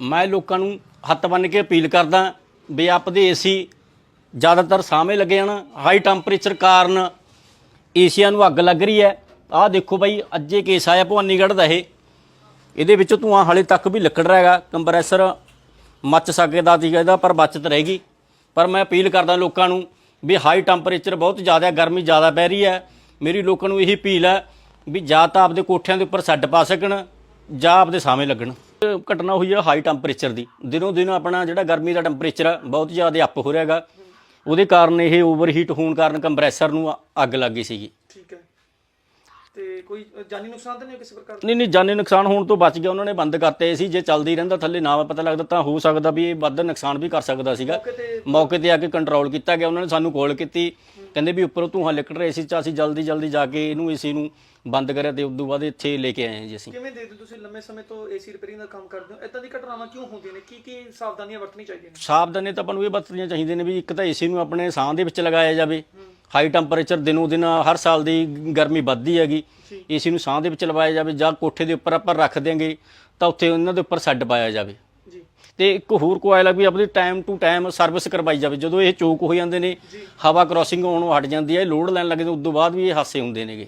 ਮੈਂ ਲੋਕਾਂ ਨੂੰ ਹੱਥ ਬੰਨ ਕੇ ਅਪੀਲ ਕਰਦਾ ਵੀ ਆਪਦੇ ਏਸੀ ਜ਼ਿਆਦਾਤਰ ਸਾਹਮਣੇ ਲੱਗੇ ਹਨ ਹਾਈ ਟੈਂਪਰੇਚਰ ਕਾਰਨ ਏਸੀਆਂ ਨੂੰ ਅੱਗ ਲੱਗ ਰਹੀ ਹੈ। ਆਹ ਦੇਖੋ ਬਾਈ, ਅੱਜੇ ਕੇਸ ਆਇਆ ਭਵਾਨੀਗੜ੍ਹ ਦਾ ਇਹ। ਇਹਦੇ ਵਿੱਚ ਧੂਆਂ ਹਾਲੇ ਤੱਕ ਵੀ ਲੱਕੜ ਰਿਹਾ ਹੈਗਾ। ਕੰਪਰੈਸਰ ਮੱਚ ਸਕਦਾ ਸੀਗਾ ਇਹਦਾ, ਪਰ ਬਚਤ ਰਹੇਗੀ। ਪਰ ਮੈਂ ਅਪੀਲ ਕਰਦਾ ਲੋਕਾਂ ਨੂੰ ਵੀ ਹਾਈ ਟੈਂਪਰੇਚਰ ਬਹੁਤ ਜ਼ਿਆਦਾ ਗਰਮੀ ਜ਼ਿਆਦਾ ਪੈ ਰਹੀ ਹੈ। ਮੇਰੀ ਲੋਕਾਂ ਨੂੰ ਇਹੀ ਅਪੀਲ ਹੈ ਵੀ ਜਾਂ ਤਾਂ ਆਪਦੇ ਕੋਠਿਆਂ ਦੇ ਉੱਪਰ ਸੈੱਡ ਪਾ ਸਕਣ ਜਾਂ ਆਪਦੇ ਸਾਹਮਣੇ ਲੱਗਣ। ਘਟਨਾ ਹੋਈ ਹੈ ਹਾਈ ਟੈਂਪਰੇਚਰ ਦੀ। ਦਿਨੋਂ ਦਿਨ ਆਪਣਾ ਜਿਹੜਾ ਗਰਮੀ ਦਾ ਟੈਂਪਰੇਚਰ ਹੈ ਬਹੁਤ ਜ਼ਿਆਦਾ ਅਪ ਹੋ ਰਿਹਾ ਹੈਗਾ। ਉਹਦੇ ਕਾਰਨ ਇਹ ਓਵਰਹੀਟ ਹੋਣ ਕਾਰਨ ਕੰਪਰੈਸਰ ਨੂੰ ਅੱਗ ਲੱਗ ਗਈ ਸੀਗੀ। ਠੀਕ ਹੈ। ਤੇ ਕੋਈ ਅ, ਜਾਨੀ ਨੁਕਸਾਨ ਤਾਂ ਨਹੀਂ ਹੋਇਆ ਕਿਸੇ ਪ੍ਰਕਾਰ ਦਾ? ਨਹੀਂ ਨਹੀਂ ਜਾਨੀ ਨੁਕਸਾਨ ਹੋਣ ਤੋਂ ਬਚ ਗਿਆ ਉਹਨਾਂ ਨੇ ਬੰਦ ਕਰਤੇ ਸੀ ਜੇ ਚੱਲਦੀ ਰਹਿੰਦਾ ਥੱਲੇ ਨਾ ਪਤਾ ਲੱਗਦਾ ਤਾਂ ਹੋ ਸਕਦਾ ਵੀ ਇਹ ਵੱਧ ਨੁਕਸਾਨ ਵੀ ਕਰ ਸਕਦਾ ਸੀਗਾ। ਮੌਕੇ ਤੇ ਮੌਕੇ ਤੇ ਆ ਕੇ ਕੰਟਰੋਲ ਕੀਤਾ ਗਿਆ ਉਹਨਾਂ ਨੇ ਸਾਨੂੰ ਕਾਲ ਕੀਤੀ। ਕਹਿੰਦੇ ਵੀ ਉੱਪਰੋਂ ਧੂੰਆਂ ਲਿਕੜ ਰਿਹਾ ਸੀ ਚ ਅਸੀਂ ਜਲਦੀ ਜਲਦੀ ਜਾ ਕੇ ਇਹਨੂੰ ਏਸੀ ਨੂੰ ਬੰਦ ਕਰਿਆ ਤੇ ਤੋਂ ਬਾਅਦ ਇੱਥੇ ਲੈ ਕੇ ਆਏ ਹਾਂ ਜੀ ਅਸੀਂ। ਕਿਵੇਂ ਦੇਖਦੇ ਹੋ ਤੁਸੀਂ ਲੰਮੇ ਸਮੇਂ ਤੋਂ ਏਸੀ ਰਿਪੇਅਰਿੰਗ ਦਾ ਕੰਮ ਕਰਦੇ ਹੋ? ਇਦਾਂ ਦੀ ਘਟਨਾਵਾਂ ਕਿਉਂ ਹੁੰਦੀਆਂ ਨੇ? ਕੀ ਕੀ ਸਾਵਧਾਨੀਆਂ ਵਰਤਣੀ ਚਾਹੀਦੀਆਂ ਨੇ? ਸਾਵਧਾਨੀ ਤਾਂ ਆਪਾਂ ਨੂੰ ਇਹ ਵਰਤਣੀਆਂ ਚਾਹੀਦੀਆਂ ਨੇ ਵੀ ਇੱਕ ਤਾਂ ਏਸੀ ਨੂੰ ਆਪਣੇ ਸਾਹ ਦੇ ਵਿੱਚ ਲਗਾਇਆ ਜਾਵੇ। ਹਾਈ ਟੈਂਪਰੇਚਰ ਦਿਨੋਂ ਦਿਨ ਹਰ ਸਾਲ ਦੀ ਗਰਮੀ ਵੱਧਦੀ ਹੈਗੀ। ਏਸੀ ਨੂੰ ਸਾਹ ਦੇ ਵਿੱਚ ਲਵਾਇਆ ਜਾਵੇ ਜਾਂ ਕੋਠੇ ਦੇ ਉੱਪਰ ਆਪਾਂ ਰੱਖ ਦਿਆਂਗੇ ਤਾਂ ਉੱਥੇ ਉਹਨਾਂ ਦੇ ਉੱਪਰ ਸੈੱਡ ਪਾਇਆ ਜਾਵੇ। ਜੀ। ਤੇ ਇੱਕ ਹੋਰ ਕੋਇਲ ਆ ਵੀ ਆਪਣੀ ਟਾਈਮ ਟੂ ਟਾਈਮ ਸਰਵਿਸ ਕਰਵਾਈ ਜਾਵੇ। ਜਦੋਂ ਇਹ ਚੋਕ ਹੋ ਜਾਂਦੇ ਨੇ ਹਵਾ ਕ੍ਰਾਸਿੰਗ ਹੋਣੋਂ ਹਟ ਜਾਂਦੀ ਹੈ ਲੋਡ ਲੈਣ ਲੱਗਦੇ ਉਸ ਤੋਂ ਬਾਅਦ ਵੀ ਇਹ ਹਾਸੇ ਹੁੰਦੇ ਨੇਗੇ।